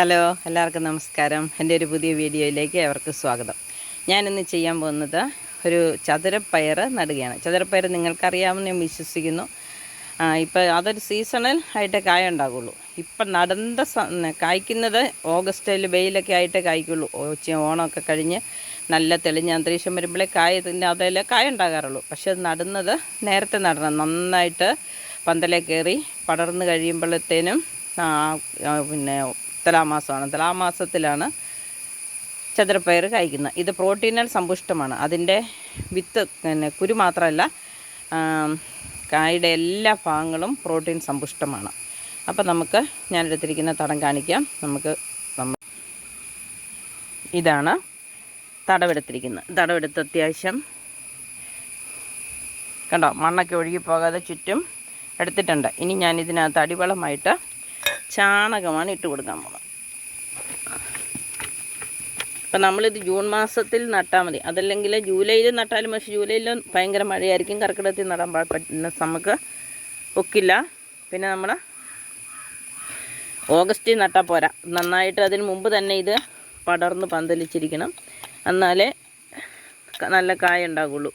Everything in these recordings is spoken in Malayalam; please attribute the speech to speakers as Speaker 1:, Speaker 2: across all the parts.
Speaker 1: ഹലോ എല്ലാവർക്കും നമസ്കാരം. എന്റെ ഒരു പുതിയ വീഡിയോയിലേക്ക് അവർക്ക് സ്വാഗതം. ഞാനിന്ന് ചെയ്യാൻ പോകുന്നത് ഒരു ചതുരപ്പയർ നടുകയാണ്. ചതുരപ്പയർ നിങ്ങൾക്കറിയാമെന്ന് ഞാൻ വിശ്വസിക്കുന്നു. ഇപ്പോൾ അതൊരു സീസണൽ ആയിട്ട് കായ ഉണ്ടാകുള്ളൂ ഇപ്പം നടന്ന കായ്ക്കുന്നത് ഓഗസ്റ്റിൽ വെയിലൊക്കെ ആയിട്ടേ കായ്ക്കുള്ളൂ. ഓണമൊക്കെ കഴിഞ്ഞ് നല്ല തെളിഞ്ഞ അന്തരീക്ഷം വരുമ്പോഴേ കായ ഇതിന്റെ അതിൽ കായ ഉണ്ടാകാറുള്ളൂ. പക്ഷെ നടുന്നത് നേരത്തെ നടണം. നന്നായിട്ട് പന്തലേ കയറി പടർന്ന് കഴിയുമ്പോഴത്തേനും പിന്നെ തുലാമാസമാണ്. തുലാമാസത്തിലാണ് ചതുരപ്പയർ കഴിക്കുന്നത്. ഇത് പ്രോട്ടീനാൽ സമ്പുഷ്ടമാണ്. അതിന്റെ വിത്ത് പിന്നെ കുരു മാത്രമല്ല കായുടെ എല്ലാ ഭാഗങ്ങളും പ്രോട്ടീൻ സമ്പുഷ്ടമാണ്. അപ്പം നമുക്ക് ഞാനെടുത്തിരിക്കുന്ന തടം കാണിക്കാം. നമുക്ക് ഇതാണ് തടവെടുത്തിരിക്കുന്നത്. തടവെടുത്ത് അത്യാവശ്യം കണ്ടോ മണ്ണൊക്കെ ഒഴുകി പോകാതെ ചുറ്റും എടുത്തിട്ടുണ്ട്. ഇനി ഞാൻ ഇതിനകത്ത് അടിവളമായിട്ട് ചാണകമാണ് ഇട്ട് കൊടുക്കാൻ പോകുന്നത് അപ്പം നമ്മളിത് ജൂൺ മാസത്തിൽ നട്ടാൽ മതി. അതല്ലെങ്കിൽ ജൂലൈയിൽ നട്ടാലും പക്ഷേ ജൂലൈയിൽ ഭയങ്കര മഴയായിരിക്കും. കർക്കിടകത്തിൽ നടാൻ പറ്റുന്ന നമുക്ക് ഒക്കില്ല. പിന്നെ നമ്മൾ ഓഗസ്റ്റിൽ നട്ടാൽ പോരാ. നന്നായിട്ട് അതിന് മുമ്പ് തന്നെ ഇത് പടർന്ന് പന്തലിച്ചിരിക്കണം. എന്നാലേ നല്ല കായ ഉണ്ടാകുള്ളൂ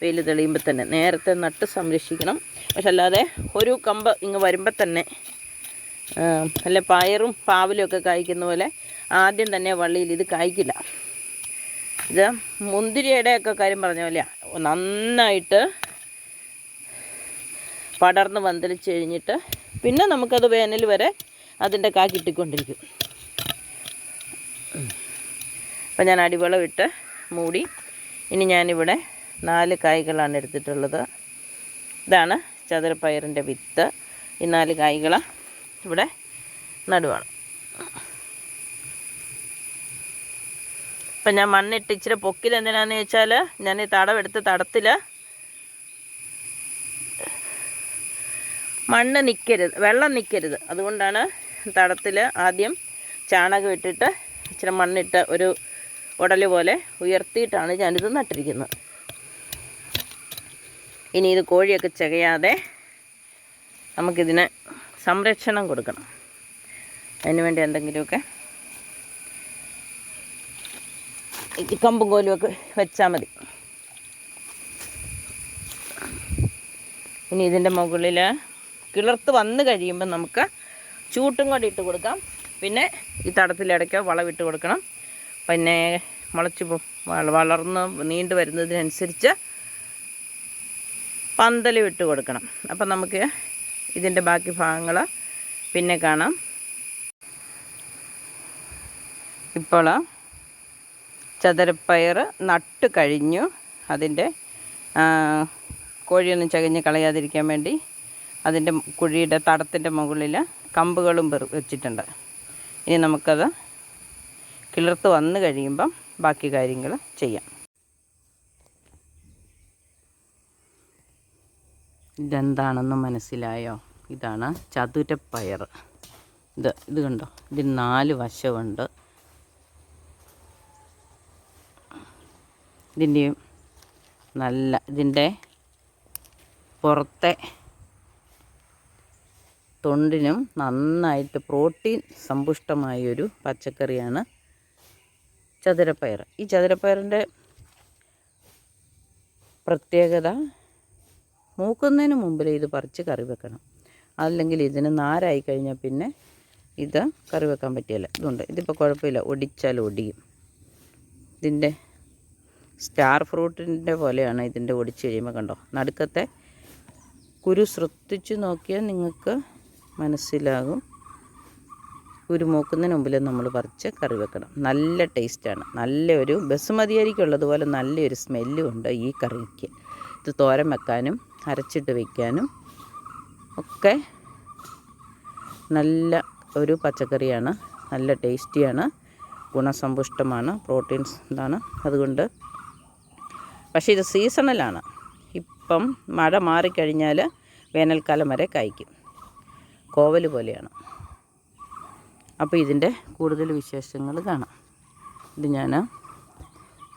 Speaker 1: വെയിൽ തെളിയുമ്പോൾ തന്നെ നേരത്തെ നട്ട് സംരക്ഷിക്കണം. പക്ഷെ അല്ലാതെ ഒരു കമ്പ് ഇങ്ങ് വരുമ്പോൾ തന്നെ അല്ല പയറും പാവലും ഒക്കെ കായ്ക്കുന്ന പോലെ ആദ്യം തന്നെ വള്ളിയിൽ ഇത് കായ്ക്കില്ല. ഇത് മുന്തിരിയുടെ ഒക്കെ കാര്യം പറഞ്ഞ പോലെ നന്നായിട്ട് പടർന്ന് പന്തലിച്ച് കഴിഞ്ഞിട്ട് പിന്നെ നമുക്കത് വേനൽ വരെ അതിന്റെ കാ കിട്ടിക്കൊണ്ടിരിക്കും അപ്പം ഞാൻ അടിവളം ഇട്ട് മൂടി. ഇനി ഞാനിവിടെ നാല് കായ്കളാണ് എടുത്തിട്ടുള്ളത്. ഇതാണ് ചതുരപ്പയറിന്റെ വിത്ത്. ഈ നാല് കായ്കൾ ഇവിടെ നടുവാണ്. ഇപ്പം ഞാൻ മണ്ണിട്ട് ഇച്ചിരി പൊക്കിൽ എന്തിനാന്ന് വെച്ചാൽ ഞാൻ ഈ തടവെടുത്ത് തടത്തിൽ മണ്ണ് നിൽക്കരുത് വെള്ളം നിൽക്കരുത് അതുകൊണ്ടാണ് തടത്തിൽ ആദ്യം ചാണകം ഇട്ടിട്ട് ഇച്ചിരി മണ്ണിട്ട് ഒരു ഉടൽ പോലെ ഉയർത്തിയിട്ടാണ് ഞാനിത് നട്ടിരിക്കുന്നത്. ഇനി ഇത് കോഴിയൊക്കെ ചകയാതെ നമുക്കിതിന് സംരക്ഷണം കൊടുക്കണം. അതിനുവേണ്ടി എന്തെങ്കിലുമൊക്കെ കമ്പും കോലുമൊക്കെ വെച്ചാൽ മതി. ഇനി ഇതിന്റെ മുകളിൽ കിളർത്ത് വന്നു കഴിയുമ്പോൾ നമുക്ക് ചൂട്ടും കൂടി ഇട്ട് കൊടുക്കാം. പിന്നെ ഈ തടത്തിലിടയ്ക്ക് വളമിട്ട് കൊടുക്കണം. പിന്നെ മുളച്ച് വളർന്ന് നീണ്ടു വരുന്നതിനനുസരിച്ച് പന്തലും ഇട്ട് കൊടുക്കണം. അപ്പം നമുക്ക് ഇതിന്റെ ബാക്കി ഭാഗങ്ങൾ പിന്നെ കാണാം. ഇപ്പോൾ ചതുരപ്പയർ നട്ട് കഴിഞ്ഞു. അതിന്റെ കോഴിയൊന്നും ചകഞ്ഞ് കളയാതിരിക്കാൻ വേണ്ടി അതിന്റെ കുഴിയുടെ തടത്തിന്റെ മുകളിൽ കമ്പുകളും വെച്ചിട്ടുണ്ട്. ഇനി നമുക്കത് കിളിർത്ത് വന്നു കഴിയുമ്പം ബാക്കി കാര്യങ്ങൾ ചെയ്യാം. ഇതെന്താണെന്ന് മനസ്സിലായോ? ഇതാണ് ചതുരപ്പയർ. ഇത് ഇത് കണ്ടോ? ഇതിന് നാല് വശമുണ്ട് ഇതിന്റെയും നല്ല ഇതിന്റെ പുറത്തെ തൊണ്ടിനും നന്നായിട്ട് പ്രോട്ടീൻ സമ്പുഷ്ടമായൊരു പച്ചക്കറിയാണ് ചതുരപ്പയർ. ഈ ചതുരപ്പയറിന്റെ പ്രത്യേകത മൂക്കുന്നതിന് മുമ്പിൽ ഇത് പറിച്ച് കറി വെക്കണം. അല്ലെങ്കിൽ ഇതിന് നാരായി കഴിഞ്ഞാൽ പിന്നെ ഇത് കറി വെക്കാൻ പറ്റിയല്ല. ഇതുണ്ട്. ഇതിപ്പോൾ കുഴപ്പമില്ല. ഒടിച്ചാൽ ഒടിയും. ഇതിന്റെ സ്റ്റാർ ഫ്രൂട്ടിന്റെ പോലെയാണ് ഇതിന്റെ ഒടിച്ച് കഴിയുമ്പോൾ കണ്ടോ? നടുക്കത്തെ കുരു ശ്രദ്ധിച്ചു നോക്കിയാൽ നിങ്ങൾക്ക് മനസ്സിലാകും. കുരു മൂക്കുന്നതിന് മുമ്പിൽ നമ്മൾ പറിച്ച് കറി വെക്കണം. നല്ല ടേസ്റ്റാണ്. നല്ലൊരു ബസുമതി അരിക്കുള്ളതുപോലെ നല്ലൊരു സ്മെല്ലും ഉണ്ട് ഈ കറിക്ക്. ഇത് തോരൻ വെക്കാനും അരച്ചിട്ട് വയ്ക്കാനും ഒക്കെ നല്ല ഒരു പച്ചക്കറിയാണ്. നല്ല ടേസ്റ്റിയാണ്. ഗുണസമ്പുഷ്ടമാണ്. പ്രോട്ടീൻസ് ഇതാണ് അതുകൊണ്ട്. പക്ഷേ ഇത് സീസണലാണ്. ഇപ്പം മഴ മാറിക്കഴിഞ്ഞാൽ വേനൽക്കാലം വരെ കായ്ക്കും. കോവൽ പോലെയാണ്. അപ്പോൾ ഇതിന്റെ കൂടുതൽ വിശേഷങ്ങൾ കാണാം. ഇത് ഞാൻ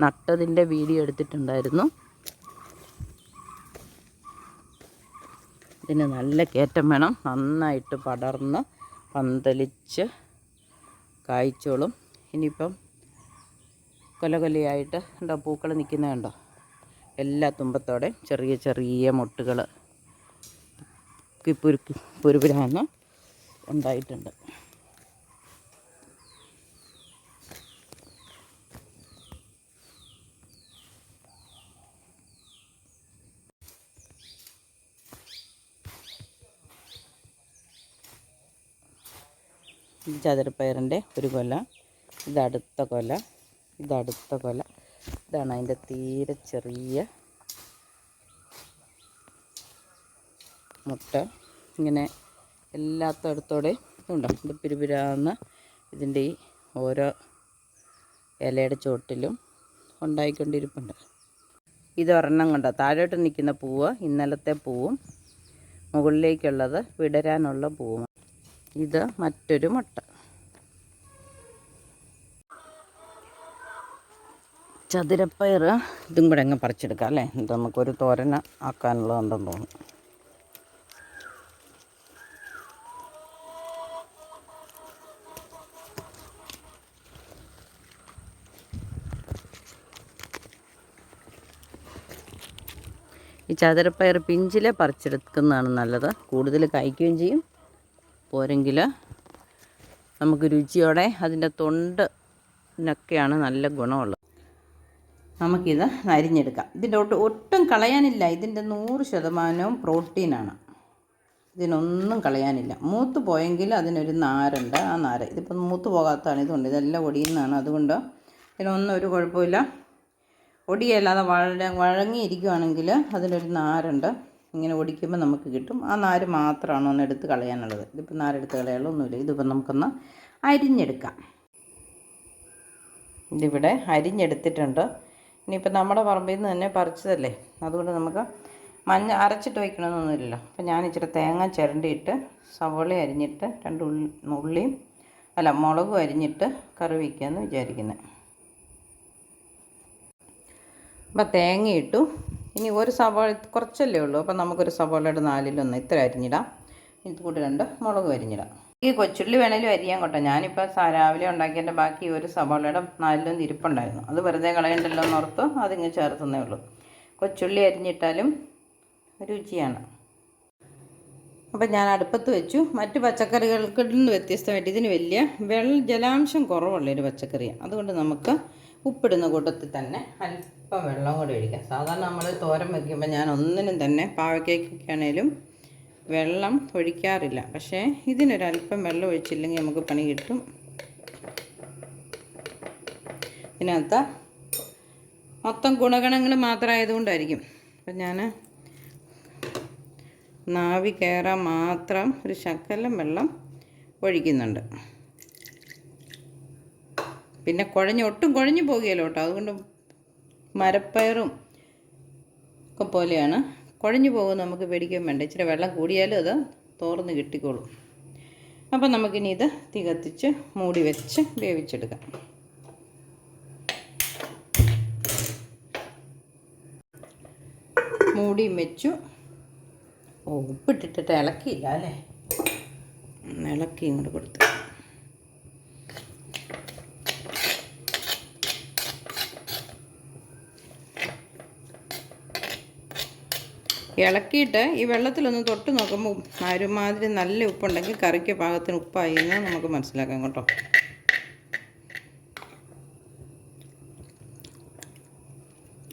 Speaker 1: നട്ടതിന്റെ വീഡിയോ എടുത്തിട്ടുണ്ടായിരുന്നു. ഇതിന് നല്ല കയറ്റം വേണം. നന്നായിട്ട് പടർന്ന് പന്തലിച്ച് കായ്ച്ചോളും. ഇനിയിപ്പം കൊല കൊലയായിട്ട് ഉണ്ടോ പൂക്കൾ നിൽക്കുന്നത് കണ്ടോ? എല്ലാ തുമ്പത്തോടെ ചെറിയ ചെറിയ മുട്ടുകൾ പുരുപുരാന്ന് ഉണ്ടായിട്ടുണ്ട്. ഇത് ചതുരപ്പയറിന്റെ ഒരു കൊല ഇതടുത്ത കൊല ഇതടുത്ത കൊല. ഇതാണ് അതിന്റെ തീരെ ചെറിയ മുട്ട. ഇങ്ങനെ എല്ലാത്തടത്തോടെ ഇതുണ്ടോ? ഇത് പിരുപിരാന്ന് ഇതിന്റെ ഈ ഓരോ ഇലയുടെ ചോട്ടിലും ഉണ്ടായിക്കൊണ്ടിരിപ്പുണ്ട്. ഇതൊരെണ്ണം കണ്ടോ? താഴോട്ട് നിൽക്കുന്ന പൂവ് ഇന്നലത്തെ പൂവും മുകളിലേക്കുള്ളത് വിടരാനുള്ള പൂവും ഇത് മറ്റൊരു മുട്ട. ചതുരപ്പയർ ഇതും കൂടെ അങ്ങ് പറിച്ചെടുക്കാം അല്ലേ? ഇത് നമുക്കൊരു തോരന ആക്കാനുള്ളതുണ്ടെന്ന് തോന്നുന്നു. ഈ ചതുരപ്പയർ പിഞ്ചിലെ പറിച്ചെടുക്കുന്നതാണ് നല്ലത്. കൂടുതൽ കായ്ക്കുകയും ചെയ്യും. പോരെങ്കിൽ നമുക്ക് രുചിയോടെ അതിന്റെ തൊണ്ടിനൊക്കെയാണ് നല്ല ഗുണമുള്ളത്. നമുക്കിത് അരിഞ്ഞെടുക്കാം. ഇതിന്റെ ഒട്ട് ഒട്ടും കളയാനില്ല. ഇതിന്റെ നൂറ് ശതമാനവും പ്രോട്ടീനാണ്. ഇതിനൊന്നും കളയാനില്ല. മൂത്ത് പോയെങ്കിൽ അതിനൊരു നാരുണ്ട്. ആ നാര് ഇതിപ്പോൾ മൂത്ത് പോകാത്തതാണ്. ഇതുകൊണ്ട് ഇതെല്ലാം ഒടിയുന്നതാണ്. അതുകൊണ്ട് ഇതിനൊന്നും ഒരു കുഴപ്പമില്ല. ഒടിയല്ലാതെ വഴ വഴങ്ങിയിരിക്കുകയാണെങ്കിൽ അതിനൊരു നാരുണ്ട്. ഇങ്ങനെ ഒടിക്കുമ്പോൾ നമുക്ക് കിട്ടും. ആ നാര് മാത്രമാണ് ഒന്ന് എടുത്ത് കളയാനുള്ളത്. ഇതിപ്പോൾ നാരെടുത്ത് കളയാനൊന്നുമില്ല ഇതിപ്പോൾ നമുക്കൊന്ന് അരിഞ്ഞെടുക്കാം. ഇതിവിടെ അരിഞ്ഞെടുത്തിട്ടുണ്ട്. ഇനിയിപ്പോൾ നമ്മുടെ പറമ്പിൽ നിന്ന് തന്നെ പറിച്ചതല്ലേ? അതുകൊണ്ട് നമുക്ക് മഞ്ഞ അരച്ചിട്ട് വയ്ക്കണമെന്നൊന്നുമില്ലല്ലോ. അപ്പോൾ ഞാൻ ഇച്ചിരി തേങ്ങ ചിരണ്ടിയിട്ട് സവോള അരിഞ്ഞിട്ട് രണ്ട് ഉള്ളി ഉള്ളിയും അല്ല മുളകും അരിഞ്ഞിട്ട് കറി വയ്ക്കാമെന്ന് വിചാരിക്കുന്നത് അപ്പം തേങ്ങ ഇട്ടു. ഇനി ഒരു സവാള കുറച്ചല്ലേ ഉള്ളൂ. അപ്പം നമുക്കൊരു സവാളയുടെ നാലിലൊന്ന് ഇത്ര അരിഞ്ഞിടാം. ഇത് കൂടി രണ്ട് മുളക് അരിഞ്ഞിടാം ഈ കൊച്ചുള്ളി വേണേലും അരിയാൻ കേട്ടോ. ഞാനിപ്പോൾ രാവിലെ ഉണ്ടാക്കിയതിന്റെ ബാക്കി ഒരു സവാളയുടെ നാലിലൊന്ന് ഇരിപ്പുണ്ടായിരുന്നു. അത് വെറുതെ കളയണ്ടല്ലോ എന്ന് ഓർത്ത് അതിങ്ങ് ചേർത്തുന്നേ ഉള്ളൂ. കൊച്ചുള്ളി അരിഞ്ഞിട്ടാലും രുചിയാണ്. അപ്പം ഞാൻ അടുപ്പത്ത് വെച്ചു. മറ്റ് പച്ചക്കറികൾക്ക് വ്യത്യസ്തമായിട്ട് ഇതിന് വലിയ വെള്ള ജലാംശം കുറവുള്ളൊരു പച്ചക്കറിയാണ് അതുകൊണ്ട് നമുക്ക് ഉപ്പിടുന്ന കൂട്ടത്തിൽ തന്നെ അല്പം വെള്ളം കൂടി ഒഴിക്കാം. സാധാരണ നമ്മൾ തോരൻ വയ്ക്കുമ്പോൾ ഞാൻ ഒന്നിനും തന്നെ പാവക്കേക്കൊക്കെ ആണേലും വെള്ളം ഒഴിക്കാറില്ല. പക്ഷേ ഇതിനൊരല്പം വെള്ളം ഒഴിച്ചില്ലെങ്കിൽ നമുക്ക് പണി കിട്ടും. ഇതിനകത്ത് മൊത്തം ഗുണഗണങ്ങൾ മാത്രമായതുകൊണ്ടായിരിക്കും. അപ്പം ഞാൻ നാവി കയറാൻ മാത്രം ഒരു ശക്കലം വെള്ളം ഒഴിക്കുന്നുണ്ട്. പിന്നെ കുഴഞ്ഞ് ഒട്ടും കുഴഞ്ഞു പോകുകയല്ലോ കേട്ടോ. അതുകൊണ്ട് മരപ്പയറും ഒക്കെ പോലെയാണ്. കുഴഞ്ഞു പോകും നമുക്ക് പേടിക്കാൻ വേണ്ട. ഇച്ചിരി വെള്ളം കൂടിയാലും അത് തോർന്ന് കിട്ടിക്കോളും. അപ്പം നമുക്കിനി ഇത് തീ കത്തിച്ച് മൂടി വെച്ച് വേവിച്ചെടുക്കാം. മൂടിയും വെച്ചു. ഉപ്പിട്ടിട്ടിട്ട് ഇളക്കിയില്ല അല്ലേ? ഇളക്കി ഇങ്ങോട്ട് കൊടുത്തു. ഇളക്കിയിട്ട് ഈ വെള്ളത്തിലൊന്ന് തൊട്ട് നോക്കുമ്പോൾ ഒരുമാതിരി നല്ല ഉപ്പുണ്ടെങ്കിൽ കറിക്ക് പാകത്തിന് ഉപ്പായി എന്ന് നമുക്ക് മനസ്സിലാക്കാം കേട്ടോ.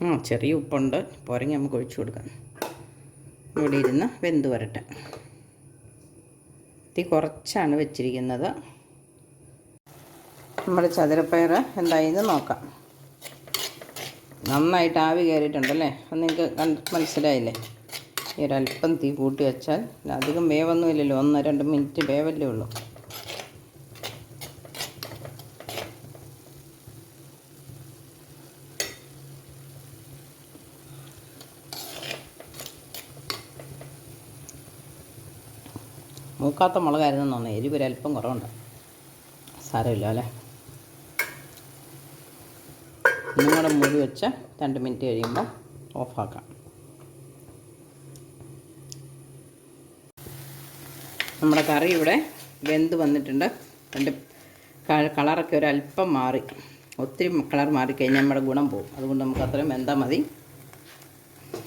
Speaker 1: ആ ചെറിയ ഉപ്പുണ്ട്. പോരെങ്കിൽ നമുക്ക് ഒഴിച്ചു കൊടുക്കാം. ഇവിടെ ഇരുന്ന് വെന്ത് വരട്ടെ. തീ കുറച്ചാണ് വെച്ചിരിക്കുന്നത്. നമ്മുടെ ചതുരപ്പയർ എന്തായെന്ന് നോക്കാം. നന്നായിട്ട് ആവി കയറിയിട്ടുണ്ടല്ലേ? നിങ്ങൾക്ക് മനസ്സിലായില്ലേ? ഈ ഒരല്പം തീ കൂട്ടി വെച്ചാൽ അധികം വേവൊന്നുമില്ലല്ലോ ഒന്ന് രണ്ട് മിനിറ്റ് വേവല്ലേ ഉള്ളൂ. മൂക്കാത്ത മുളകായിരുന്നു തോന്നുന്നു എരിവ് ഒരല്പം കുറവുണ്ട്. സാരമില്ല അല്ലേ? ഇന്നും കൂടെ മൂടി വെച്ച് രണ്ട് മിനിറ്റ് കഴിയുമ്പോൾ ഓഫാക്കാം. നമ്മുടെ കറി ഇവിടെ വെന്ത് വന്നിട്ടുണ്ട്. ക- കളറൊക്കെ ഒരല്പം മാറി. ഒത്തിരി കളർ മാറിക്കഴിഞ്ഞാൽ നമ്മുടെ ഗുണം പോകും. അതുകൊണ്ട് നമുക്ക് അത്രയും വെന്താൽ മതി.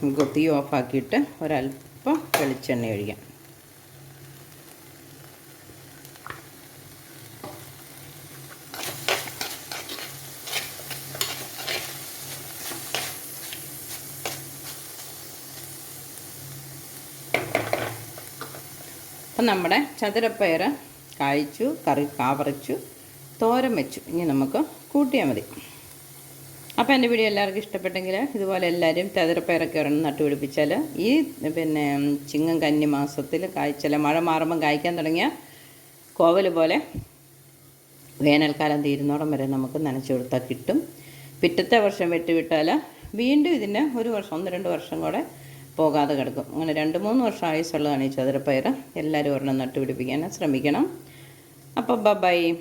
Speaker 1: നമുക്ക് തീ ഓഫാക്കിയിട്ട് ഒരല്പം വെളിച്ചെണ്ണ ഒഴിക്കാം. അപ്പം നമ്മുടെ ചതുരപ്പയർ കഴിച്ചു കറി കാവറിച്ചു തോരൻ വെച്ചു. ഇനി നമുക്ക് കൂട്ടിയാൽ മതി. അപ്പോൾ എന്റെ വീഡിയോ എല്ലാവർക്കും ഇഷ്ടപ്പെട്ടെങ്കിൽ ഇതുപോലെ എല്ലാവരും ചതുരപ്പയറൊക്കെ ഒരെണ്ണം നട്ടുപിടിപ്പിച്ചാൽ ഈ പിന്നെ ചിങ്ങം കന്നി മാസത്തിൽ കായ്ച്ചാൽ മഴ മാറുമ്പം കായ്ക്കാൻ തുടങ്ങിയ കോവൽ പോലെ വേനൽക്കാലം തീരുന്നോടം വരെ നമുക്ക് നനച്ചു കൊടുത്താൽ കിട്ടും. പിറ്റത്തെ വർഷം വെട്ടിവിട്ടാൽ വീണ്ടും ഇതിന് ഒരു വർഷം ഒന്ന് രണ്ട് വർഷം കൂടെ പോകാതെ കിടക്കും. അങ്ങനെ രണ്ട് മൂന്ന് വർഷം ആയുസുള്ളതാണ് ഈ ചതുരപ്പയർ എല്ലാവരും ഒരെണ്ണം നട്ടുപിടിപ്പിക്കാൻ ശ്രമിക്കണം. അപ്പോൾ ബൈ.